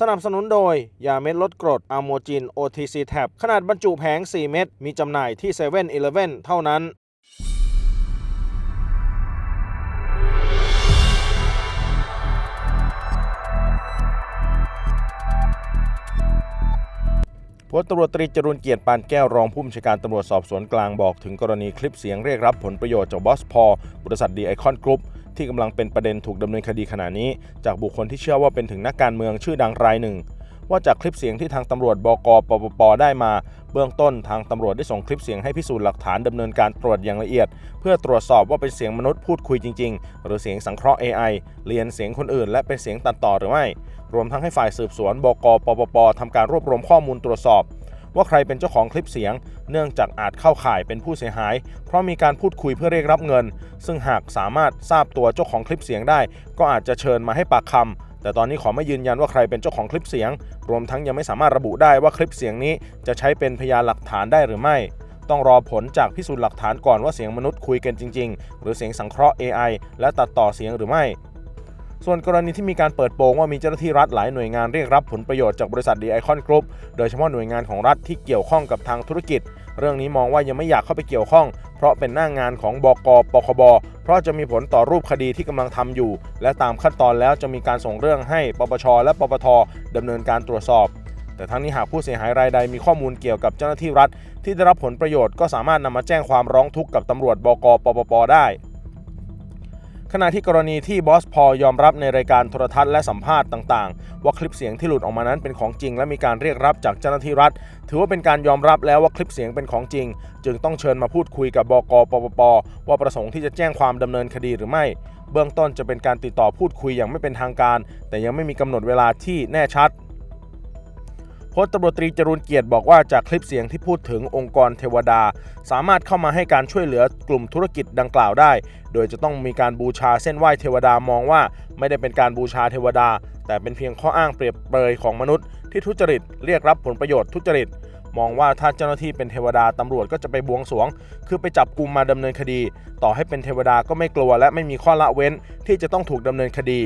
สนับสนุนโดย ยาเม็ดลดกรดอะโมจิน OTC Tab ขนาดบรรจุแผง 4 เม็ด มีจำหน่ายที่7 e เ e ่ e อเท่านั้น พลตำรวจตรีจรุนเกียรติปานแก้วรองผู้บัญชาการตำรวจสอบสวนกลางบอกถึงกรณีคลิปเสียงเรียกรับผลประโยชน์จากบอสพอบริษัทดีไอคอนกรุ๊ป ที่กำลังเป็นประเด็นถูกดำเนินคดีขณะนี้ จากบุคคลที่เชื่อว่าเป็นถึงนักการเมืองชื่อดังรายหนึ่ง ว่าจากคลิปเสียงที่ทางตำรวจบกปปปได้มา เบื้องต้นทางตำรวจได้ส่งคลิปเสียงให้พิสูจน์หลักฐานดำเนินการตรวจอย่างละเอียด เพื่อตรวจสอบว่าเป็นเสียงมนุษย์พูดคุยจริง ๆ หรือเสียงสังเคราะห์ AI เรียนเสียงคนอื่น และเป็นเสียงตัดต่อหรือไม่ รวมทั้งให้ฝ่ายสืบสวนบกปปปทำการรวบรวมข้อมูลตรวจสอบ ว่าใครเป็นเจ้าของคลิปเสียง เนื่องจากอาจเข้าข่ายเป็นผู้เสียหาย เพราะมีการพูดคุยเพื่อเรียกรับเงิน ซึ่งหากสามารถทราบตัวเจ้าของคลิปเสียงได้ ก็อาจจะเชิญมาให้ปากคำแต่ตอนนี้ขอไม่ยืนยันว่าใครเป็นเจ้าของคลิปเสียง รวมทั้งยังไม่สามารถระบุได้ว่าคลิปเสียงนี้จะใช้เป็นพยานหลักฐานได้หรือไม่ต้องรอผลจากพิสูจน์หลักฐานก่อนว่าเสียงมนุษย์คุยกันจริง ๆ หรือเสียงสังเคราะห์ AI และตัดต่อเสียงหรือไม่ ส่วนกรณีที่มีการเปิดโปงว่ามีเจ้าหน้าที่รัฐหลายหน่วยงานเรียกรับผลประโยชน์จากบริษัทดีไอคอนกรุ๊ปโดยเฉพาะหน่วยงานของรัฐที่เกี่ยวข้องกับทางธุรกิจ เรื่องนี้มองว่ายังไม่อยากเข้าไปเกี่ยวข้อง เพราะเป็นหน้างงานของบกปคบเพราะจะมีผลต่อรูปคดีที่กำลังทำอยู่ และตามขั้นตอนแล้วจะมีการส่งเรื่องให้ปปชและปปทดำเนินการตรวจสอบแต่ทั้งนี้หากผู้เสียหายรายใดมีข้อมูลเกี่ยวกับเจ้าหน้าที่รัฐ ที่ได้รับผลประโยชน์ก็สามารถนำมาแจ้งความร้องทุกข์กับตำรวจบกปปปได้ ขณะที่กรณีที่บอสพอยอมรับในรายการโทรทัศน์และสัมภาษณ์ต่างๆ ว่าคลิปเสียงที่หลุดออกมานั้นเป็นของจริง และมีการเรียกรับจากเจ้าหน้าที่รัฐ ถือว่าเป็นการยอมรับแล้วว่าคลิปเสียงเป็นของจริง จึงต้องเชิญมาพูดคุยกับบกปปปว่าประสงค์ที่จะแจ้งความดำเนินคดีหรือไม่ เบื้องต้นจะเป็นการติดต่อพูดคุยอย่างไม่เป็นทางการ แต่ยังไม่มีกำหนดเวลาที่แน่ชัด พลตำรวจตรีจรูนเกียรติบอกว่าจากคลิปเสียงที่พูดถึงองค์กรเทวดา สามารถเข้ามาให้การช่วยเหลือกลุ่มธุรกิจดังกล่าวได้ โดยจะต้องมีการบูชาเส้นไหว้เทวดามองว่า ไม่ได้เป็นการบูชาเทวดา แต่เป็นเพียงข้ออ้างเปรียบเปรยของมนุษย์ ที่ทุจริตเรียกรับผลประโยชน์ทุจริตมองว่าถ้าเจ้าหน้าที่เป็นเทวดาตำรวจก็จะไปบวงสรวง คือไปจับกลุ่มมาดำเนินคดี ต่อให้เป็นเทวดาก็ไม่กลัวและไม่มีข้อละเว้นที่จะต้องถูกดำเนินคดี